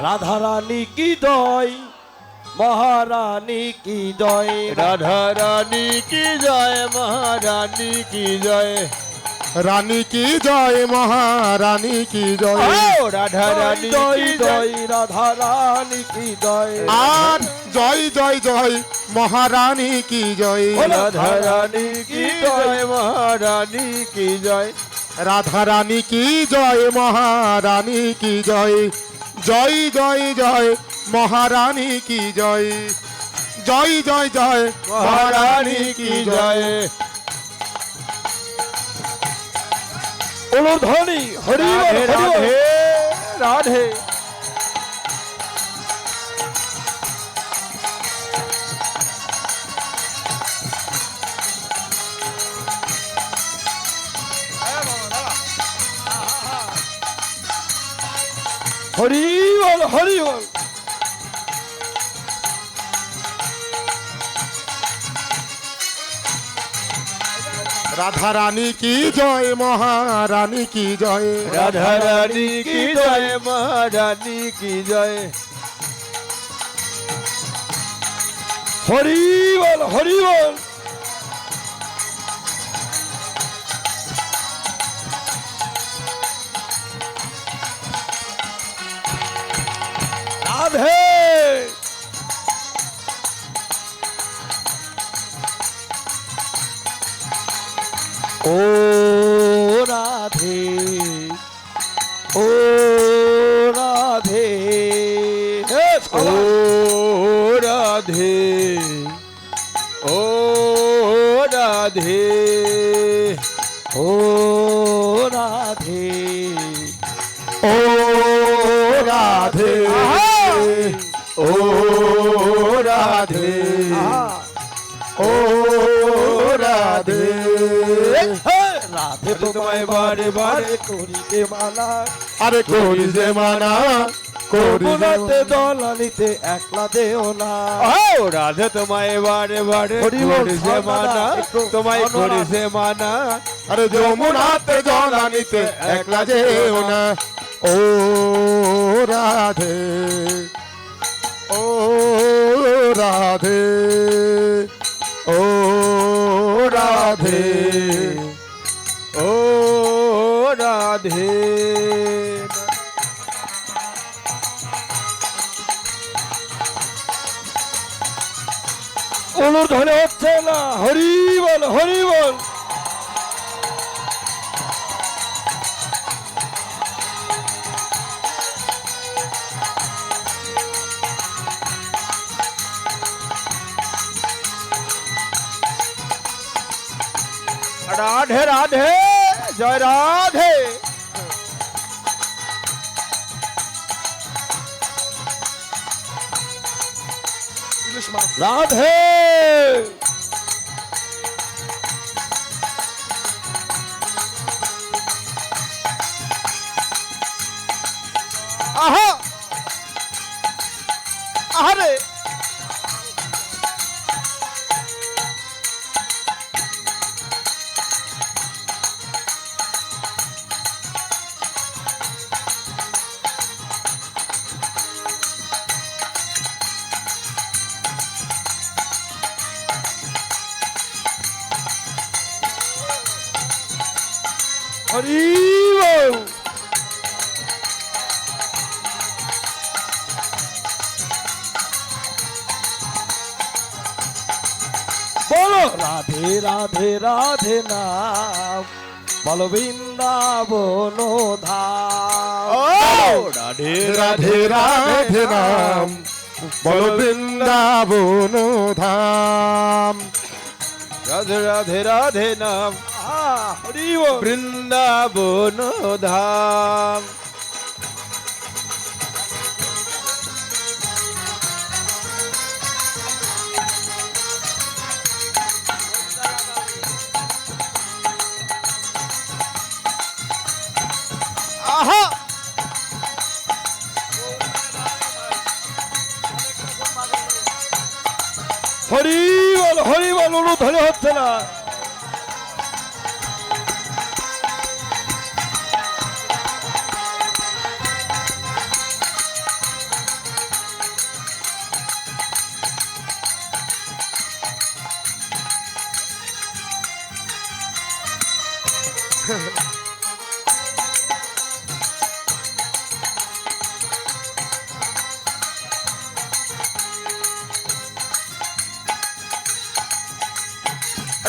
রাধা রানী কি দয় মহারানী কি দয় রাধারানী কি জয় মহারানী কি জয় রানী কি জয় মহারানী কি জয় ও রাধা রানী জয় দয় রাধা রানী কি দয় আর জয় জয় জয় মহারানী কি জয় রাধা রানী কি জয় মহারানী কি জয় রাধা রানী কি জয় মহারানী কি জয় জয় জয় জয় মহারানী কি জয়? জয় জয় জয় মহারানী কি জয়? ধনী হরি রাধে রাধে। হরি বল হরি বল। রাধা রানী কি জয় মহারানী কি জয়? রাধা রানী কি জয় মহারানী কি জয়? হরি বল হরি বল। রাধে ও রাধে ও রাধে ও রাধে ও রাধে ও রাধে ও রাধে ও রাধে। ও রাধে। রাধে তোমায় বারে বারে করিতে মানা আরে করি যে মানা করি যে কোনাতে দলালিতে একলা দেও না। ও রাধে তোমায় বারে বারে করিছে মানা তোমায়। করিছে মানা আরে যমুনাতে জলানিতে একলা যেও না। ও রাধে। ও রাধে ও রাধে ও রাধে। অনুর ধরে হচ্ছে না হরি বল হরি বল রাধে রাধে জয় রাধে রাধে হরি বলো। রাধে রাধে রাধে নাম বলো বৃন্দাবন ধাম। রাধে রাধে রাধে নাম বল বৃন্দাবন ধাম। রাধে রাধে রাধে নাম বৃন্দাবন ধাম হরি বল হরি বল অনু ধরে হচ্ছে না।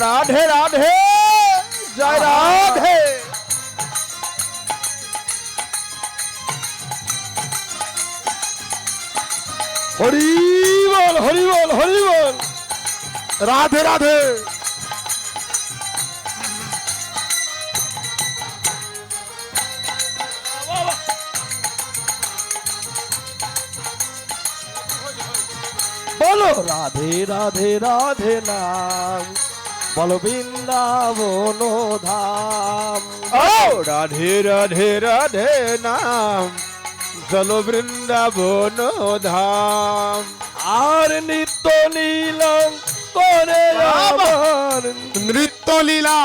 রাধে রাধে জয় রাধে হরি বল হরি বল হরি বল রাধে রাধে বলো রাধে রাধে রাধে নাম বলো বৃন্দাবন ধাম ও! রাধে রাধে রাধে নাম চলো বৃন্দাবন ধাম আর নিত্য নীলম করে আমার। নৃত্য লীলা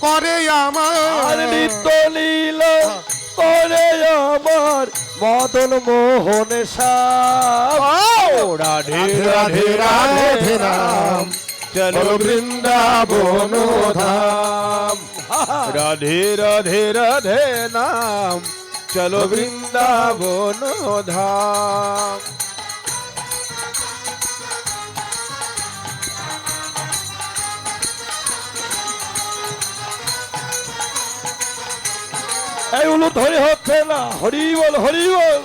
করে আমার। নিত্য নীলম করে আমার। মদন মোহন ও! রাধে রাধে রাধে নাম। চলো বৃন্দাবন ধাম রাধে রাধে রাধে নাম। চলো বৃন্দাবন ধাম এই এইগুলো ধরে হচ্ছে না হরি বল হরি বল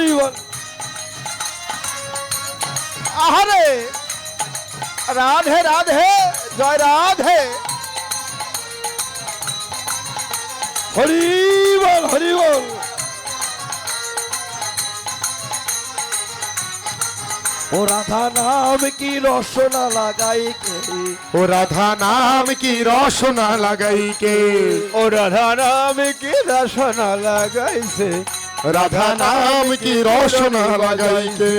বল হরি বল আহারে রাধে রাধে জয় রাধে। হরি বল হরি বল ও রাধা নাম কি রসনা লাগাই কে? ও রাধা নাম কি রসনা লাগাই কে? ও রাধা নাম কি রসনা লাগাইছে? রাধা নাম কি রসনা লাগাই কে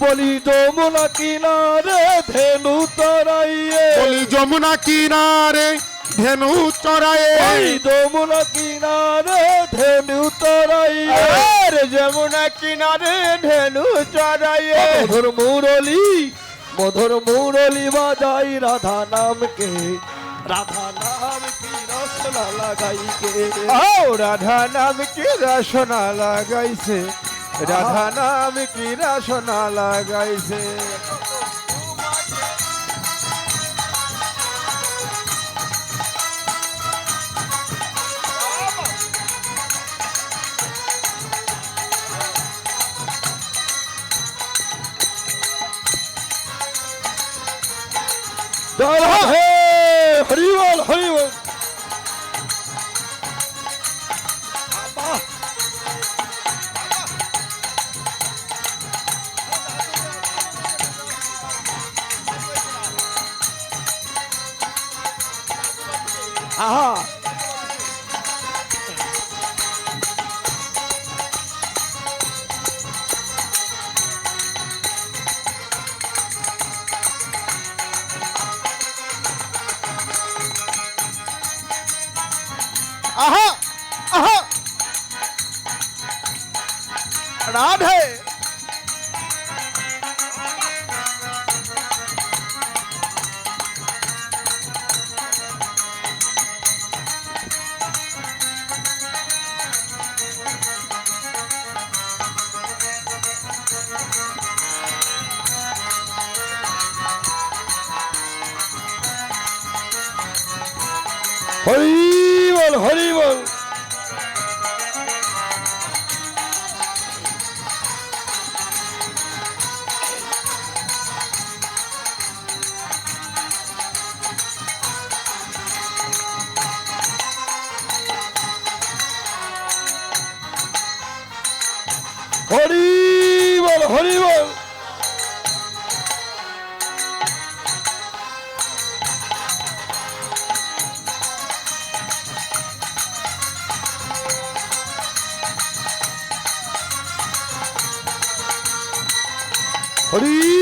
বলি যমুনা কিনারে ধেনু তরাইয়ে বলি যমুনা কিনারে ধেনু চড়ায়ে বলি যমুনা কিনারে ধেনু তরাইয়ে যমুনা কিনারে ধেনু চড়াইয়ে। মধুর মুরলি মধুর মুরলি বাজাই রাধা নামকে। রাধা নাম কি রসনা লাগাইছে। ও রাধা নাম কি রসনা লাগাইছে? রাধা নাম কি রসনা লাগাইছে? 啊哈。হরি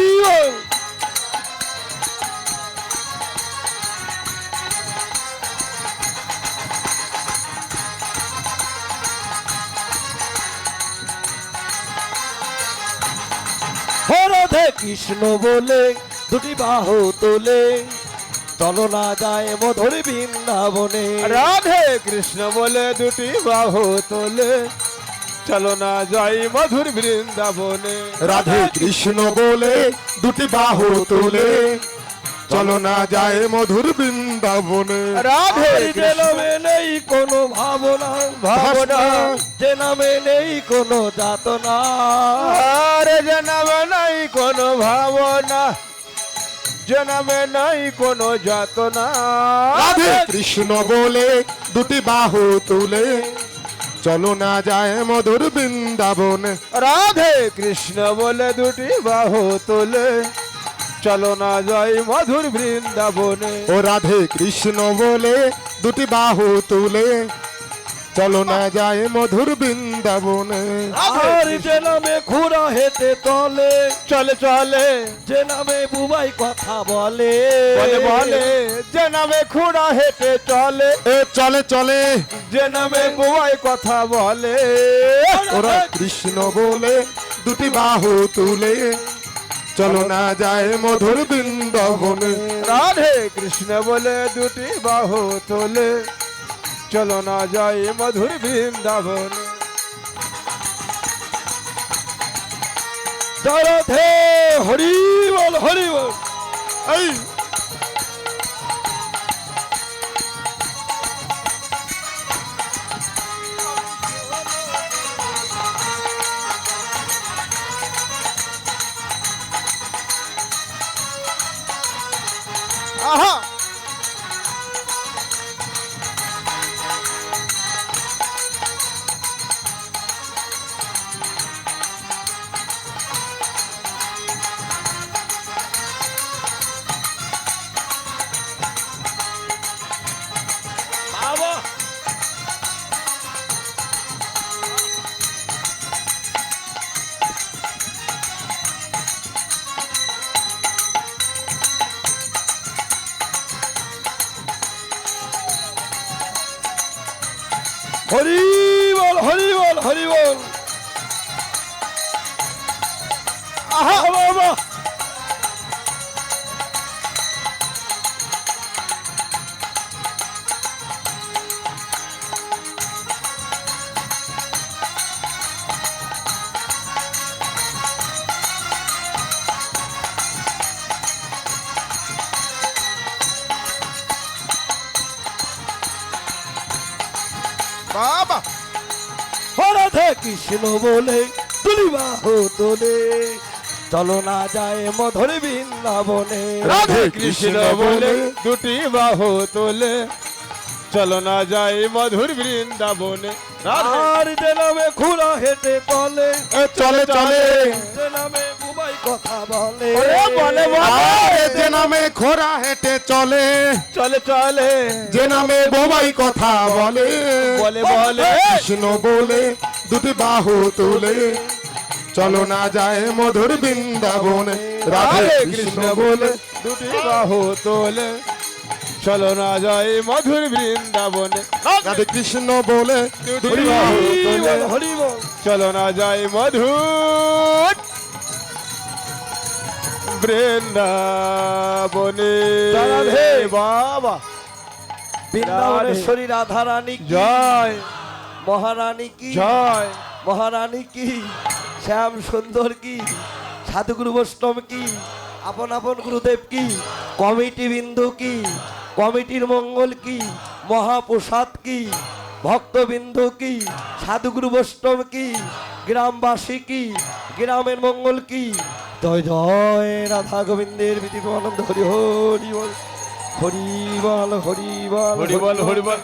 কৃষ্ণ বলে, দুটি বাহু তোলে। চলো না যায় মধুর বৃন্দাবনে। রাধে কৃষ্ণ বলে, দুটি বাহু তোলে। চলো না যাই মধুর বৃন্দাবনে। রাধে কৃষ্ণ বলে দুটি বাহু তুলে। চলো না যায় মধুর বৃন্দাবনে। রাধে যে নামে নেই কোনো ভাবনা ভাবনা যে নামে নেই কোনো যাতনা। আরে জনমে নাই কোনো ভাবনা জনমে নাই কোনো যাতনা। রাধে কৃষ্ণ বলে দুটি বাহু তুলে। চলো না যায় মধুর বৃন্দাবনে। রাধে কৃষ্ণ বলে দুটি বাহু তোলে। চলো না যায় মধুর বৃন্দাবনে। ও রাধে কৃষ্ণ বলে দুটি বাহু তুলে। চলো না যায় মধুর বৃন্দাবনে। আর যে নামে ঘোড়া হেঁটে তলে চলে চলে যে নামে বুবাই কথা বলে। বলে বলে। যে নামে খুঁড়া হেঁটে চলে এ চলে চলে। যে নামে বুয়াই কথা বলে। ওরা কৃষ্ণ বলে দুটি বাহু তুলে। চলো না যায় মধুর বৃন্দাবনে। রাধে কৃষ্ণ বলে দুটি বাহু তোলে। চলো না যাই মধুর বৃন্দাবন। রাধে হরি বল হরি বল। এই কৃষ্ণ বলে তুলি বাহু তোলে চলো না যায় মধুর বৃন্দাবনে। রাধে কৃষ্ণ বলে দুটি বাহু তোলে। চলো না যাই মধুর বৃন্দাবনে। আর যে নামে ঘোড়া হেঁটে চলে। চলে যে নামে বুবাই কথা বলে। ওরে বলে বলে। যে নামে খোরা হেঁটে চলে। চলে চলে। যে নামে বোবাই কথা বলে। বলে বলে। কৃষ্ণ বলে দুটি বাহু তুলে। চলো না যায় মধুর বৃন্দাবনে। রাধে কৃষ্ণ বলে দুটি বাহু তোলে। চলো না যাই মধুর বৃন্দাবনে। রাধে কৃষ্ণ বলে দুটি বাহু তুলে। হরি বল। চলো না যাই মধুর বৃন্দাবনে। রাধে। বাবা। বৃন্দাবনেশ্বরী রাধা। রানী জয়। মহারানী কি? জয়। মহারানী কি? শ্যাম সুন্দর কি? সাধুগুরু বৈষ্ণব কি? আপন আপন গুরুদেব কি? কমিটি বিন্দু কি? কমিটির মঙ্গল কি? মহাপ্রসাদ কি? ভক্তবিন্দু কি? সাধুগুরু বৈষ্ণব কি? গ্রামবাসী কি? গ্রামের মঙ্গল কি? জয় জয় রাধা গোবিন্দের বিধি আনন্দ হরি হরি বল হরি বল হরি বল হরি বল। হরি বল।